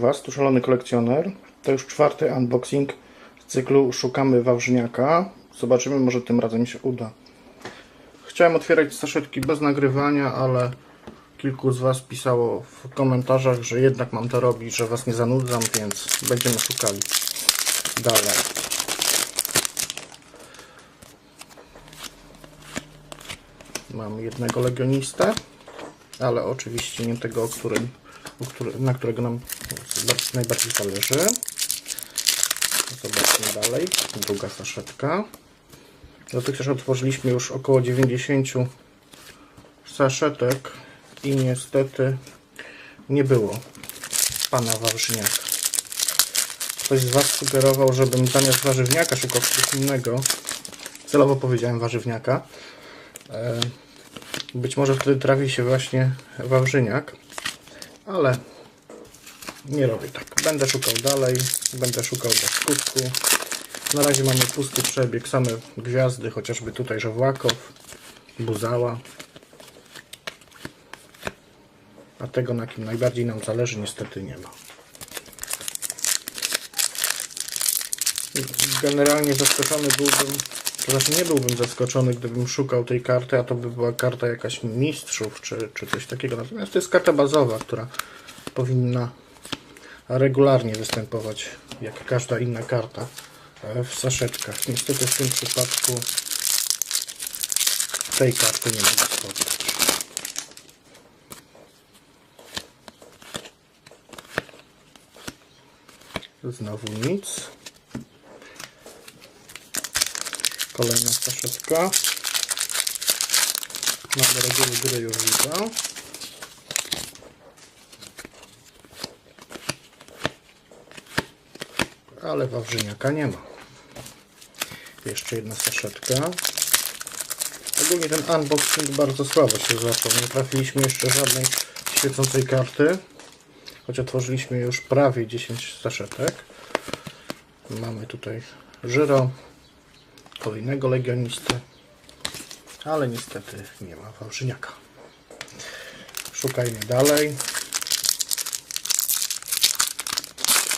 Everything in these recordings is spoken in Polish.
Was, tu szalony kolekcjoner. To już czwarty unboxing z cyklu Szukamy Wawrzyniaka. Zobaczymy, może tym razem się uda. Chciałem otwierać saszetki bez nagrywania, ale kilku z Was pisało w komentarzach, że jednak mam to robić, że Was nie zanudzam, więc będziemy szukali dalej. Mam jednego legionistę, ale oczywiście nie tego, o którym, o który, na którego nam najbardziej zależy. Zobaczmy dalej. Druga saszetka. Dotychczas otworzyliśmy już około 90 saszetek i niestety nie było pana warzywniaka. Ktoś z Was sugerował, żebym zamiast warzywniaka szukał czegoś innego. Celowo powiedziałem warzywniaka. E, Być może wtedy trafi się właśnie wawrzyniak, ale nie robię tak. Będę szukał dalej, będę szukał do skutku. Na razie mamy pusty przebieg, same gwiazdy, chociażby tutaj Żowłakow, Buzała. A tego, na kim najbardziej nam zależy, niestety nie ma. Generalnie zaskoczony byłbym, to znaczy nie byłbym zaskoczony, gdybym szukał tej karty, a to by była karta jakaś mistrzów, czy, czy coś takiego. Natomiast to jest karta bazowa, która powinna regularnie występować, jak każda inna karta e, w saszetkach. Niestety w tym przypadku tej karty nie mogę spotkać. Znowu nic. Kolejna saszetka. Mamy reguły gry już widzę. Ale wawrzyniaka nie ma. Jeszcze jedna saszetka. Ogólnie ten unboxing bardzo słabo się zaczął. Nie trafiliśmy jeszcze żadnej świecącej karty. Choć otworzyliśmy już prawie 10 saszetek. Mamy tutaj Żyro, kolejnego legionistę, ale niestety nie ma wawrzyniaka. Szukajmy dalej.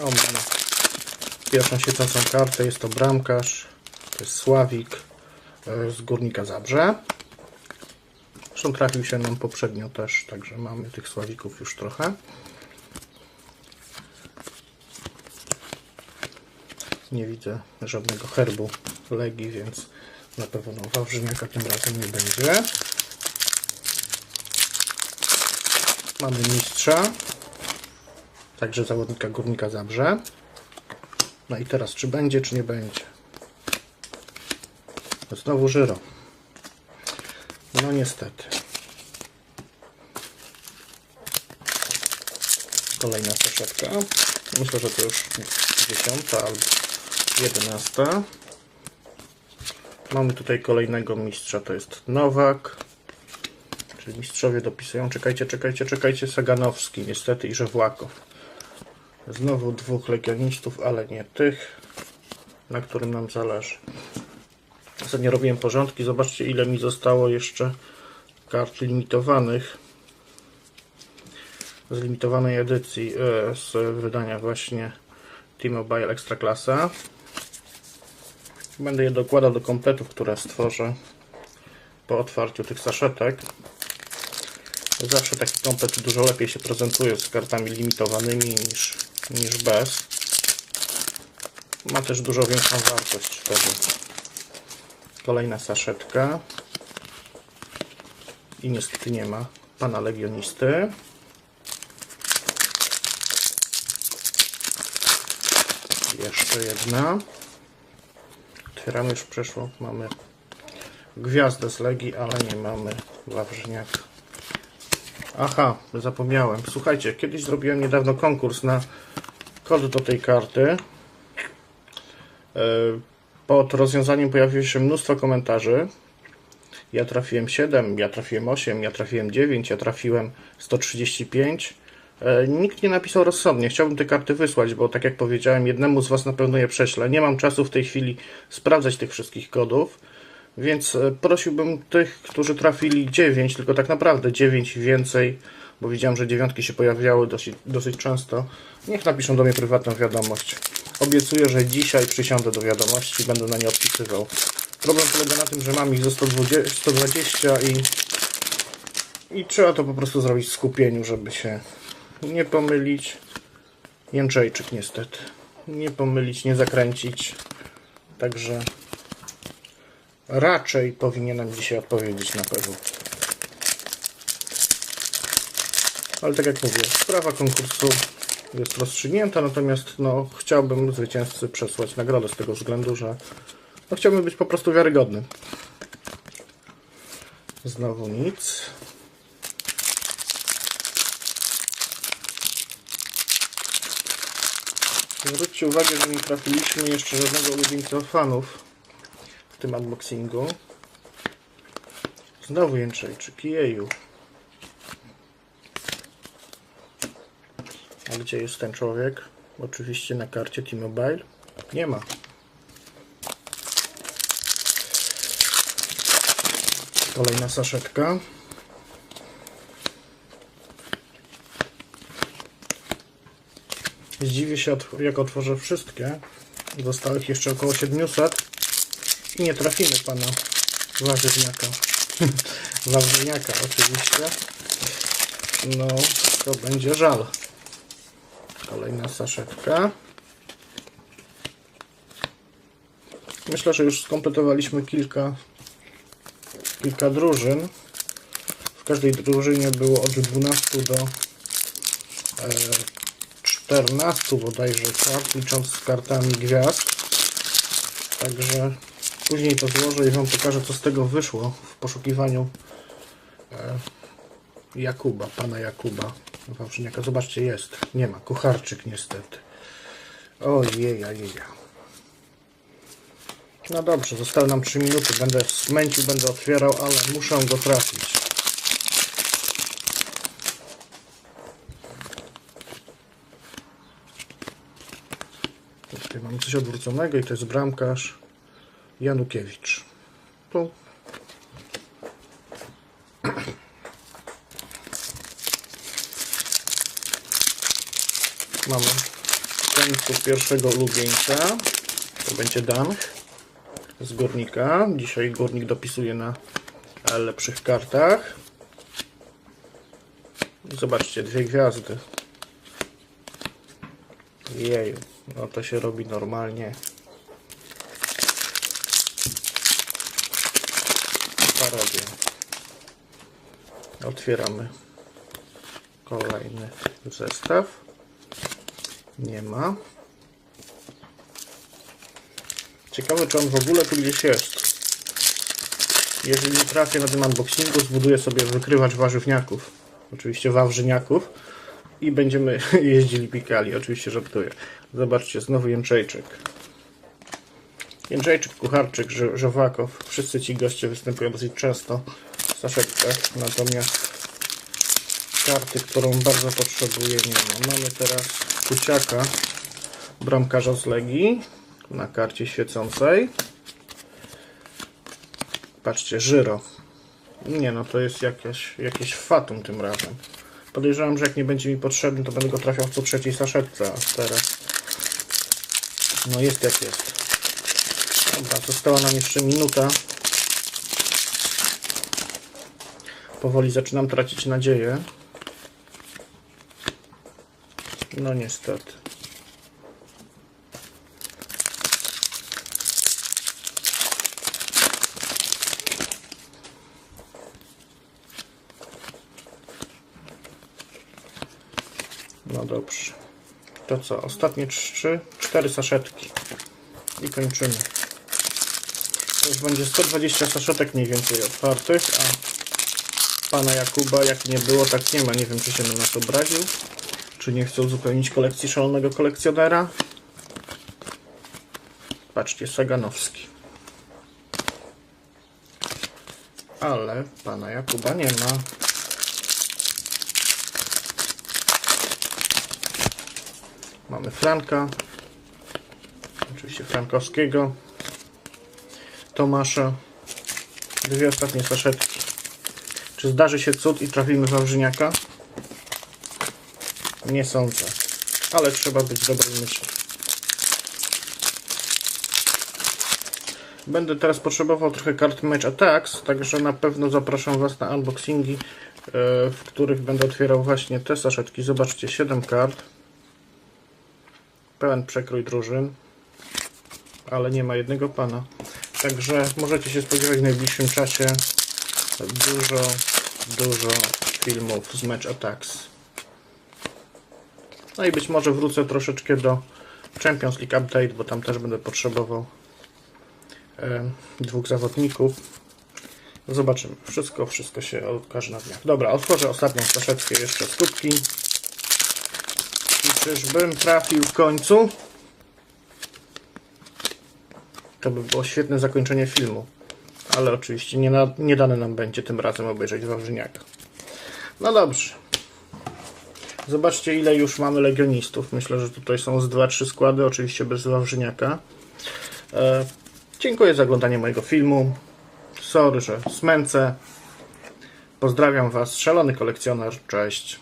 O, mamy pierwszą świecącą kartę jest to bramkarz, to jest Sławik e, z Górnika Zabrze. Zresztą trafił się nam poprzednio też, także mamy tych Sławików już trochę. Nie widzę żadnego herbu Legii, więc na pewno Wawrzyniaka tym razem nie będzie. Mamy mistrza, także zawodnika Górnika Zabrze. No i teraz, czy będzie, czy nie będzie? Znowu żyro. No niestety. Kolejna saszetka. Myślę, że to już dziesiąta albo jedenasta. Mamy tutaj kolejnego mistrza, to jest Nowak. Czyli mistrzowie dopisują. Czekajcie, czekajcie, czekajcie. Saganowski niestety i Żewłakow. Znowu dwóch legionistów, ale nie tych, na którym nam zależy. Ostatnio robiłem porządki. Zobaczcie, ile mi zostało jeszcze kart limitowanych z limitowanej edycji e, z wydania właśnie T-Mobile Ekstraklasa. Będę je dokładał do kompletów, które stworzę po otwarciu tych saszetek. Zawsze taki komplet dużo lepiej się prezentuje z kartami limitowanymi niż niż bez. Ma też dużo większą wartość wtedy. Kolejna saszetka. I niestety nie ma pana legionisty. Jeszcze jedna. Otwieramy już przeszło. Mamy gwiazdę z Legii, ale nie mamy Wawrzyniaka. Aha, zapomniałem. Słuchajcie, kiedyś zrobiłem niedawno konkurs na kod do tej karty. E, pod rozwiązaniem pojawiło się mnóstwo komentarzy. Ja trafiłem 7, ja trafiłem 8, ja trafiłem 9, ja trafiłem 135. E, nikt nie napisał rozsądnie. Chciałbym te karty wysłać, bo tak jak powiedziałem, jednemu z Was na pewno je prześlę. Nie mam czasu w tej chwili sprawdzać tych wszystkich kodów. Więc e, prosiłbym tych, którzy trafili 9, tylko tak naprawdę 9 i więcej, bo widziałem, że dziewiątki się pojawiały dosyć, dosyć często. Niech napiszą do mnie prywatną wiadomość. Obiecuję, że dzisiaj przysiądę do wiadomości i będę na nie odpisywał. Problem polega na tym, że mam ich ze 120, 120 i, i trzeba to po prostu zrobić w skupieniu, żeby się nie pomylić. Jędrzejczyk niestety. Nie pomylić, nie zakręcić. Także raczej powinienem dzisiaj odpowiedzieć na pewno. Ale tak jak mówię, sprawa konkursu jest rozstrzygnięta, natomiast no, chciałbym zwycięzcy przesłać nagrodę z tego względu, że no, chciałbym być po prostu wiarygodny. Znowu nic. Zwróćcie uwagę, że nie trafiliśmy jeszcze żadnego ulubieńca fanów w tym unboxingu. Znowu Jędrzejczyk, jeju. A gdzie jest ten człowiek? Oczywiście na karcie T-Mobile. Nie ma. Kolejna saszetka. Zdziwię się, jak otworzę wszystkie. Zostało ich jeszcze około 700. I nie trafimy pana warzywniaka. warzywniaka oczywiście. No, to będzie żal. Kolejna saszetka. Myślę, że już skompletowaliśmy kilka, kilka drużyn. W każdej drużynie było od 12 do e, 14 bodajże kart, licząc z kartami gwiazd. Także później to złożę i Wam pokażę, co z tego wyszło w poszukiwaniu e, Jakuba, pana Jakuba Wawrzyniaka. Zobaczcie, jest. Nie ma. Kucharczyk niestety. Ojej, ojej. No dobrze, zostały nam 3 minuty. Będę smęcił, będę otwierał, ale muszę go trafić. Tutaj mamy coś odwróconego i to jest bramkarz Janukiewicz. Tu. Mamy końcu pierwszego ulubieńca. To będzie Dan z Górnika. Dzisiaj Górnik dopisuje na lepszych kartach. Zobaczcie, dwie gwiazdy. Jeju, no to się robi normalnie. Parodia. Otwieramy kolejny zestaw. Nie ma. Ciekawe, czy on w ogóle tu gdzieś jest. Jeżeli trafię na tym unboxingu, zbuduję sobie wykrywacz warzywniaków. Oczywiście wawrzyniaków. I będziemy jeździli pikali. Oczywiście żartuję. Zobaczcie, znowu Jędrzejczyk. Jędrzejczyk, Kucharczyk, Żowakow. Wszyscy ci goście występują dosyć często w saszetkach. Natomiast karty, którą bardzo potrzebuję, nie ma. Mamy teraz Kuciaka, bramkarza z Legii na karcie świecącej. Patrzcie, Żyro. Nie no, to jest jakieś, jakieś fatum tym razem. Podejrzewam, że jak nie będzie mi potrzebny, to będę go trafiał co trzeciej saszetce, a teraz no jest jak jest. Dobra, została nam jeszcze minuta. Powoli zaczynam tracić nadzieję. No niestety. No dobrze. To co? Ostatnie trzy, cztery saszetki. I kończymy. To już będzie 120 saszetek mniej więcej otwartych, a pana Jakuba jak nie było, tak nie ma. Nie wiem, czy się na nas obraził, czy nie chce uzupełnić kolekcji szalonego kolekcjonera. Patrzcie, Saganowski. Ale pana Jakuba nie ma. Mamy Franka. Oczywiście Frankowskiego. Tomasza. Dwie ostatnie saszetki. Czy zdarzy się cud i trafimy Wawrzyniaka? Nie sądzę. Ale trzeba być dobrym myślą. Będę teraz potrzebował trochę kart Match Attacks, także na pewno zapraszam Was na unboxingi, e, w których będę otwierał właśnie te saszetki. Zobaczcie, 7 kart. Pełen przekrój drużyn, ale nie ma jednego pana. Także możecie się spodziewać w najbliższym czasie dużo, dużo filmów z Match Attacks. No i być może wrócę troszeczkę do Champions League Update, bo tam też będę potrzebował e, dwóch zawodników. Zobaczymy. Wszystko, wszystko się okaże na dniach. Dobra, otworzę ostatnią troszeczkę jeszcze kubki. I czyżbym trafił w końcu? To by było świetne zakończenie filmu. Ale oczywiście nie, na, nie dane nam będzie tym razem obejrzeć Wawrzyniaka. No dobrze. Zobaczcie ile już mamy legionistów. Myślę, że tutaj są z 2-3 składy, oczywiście bez Wawrzyniaka. E, dziękuję za oglądanie mojego filmu. Sorry, że smęcę. Pozdrawiam Was, szalony kolekcjoner. Cześć.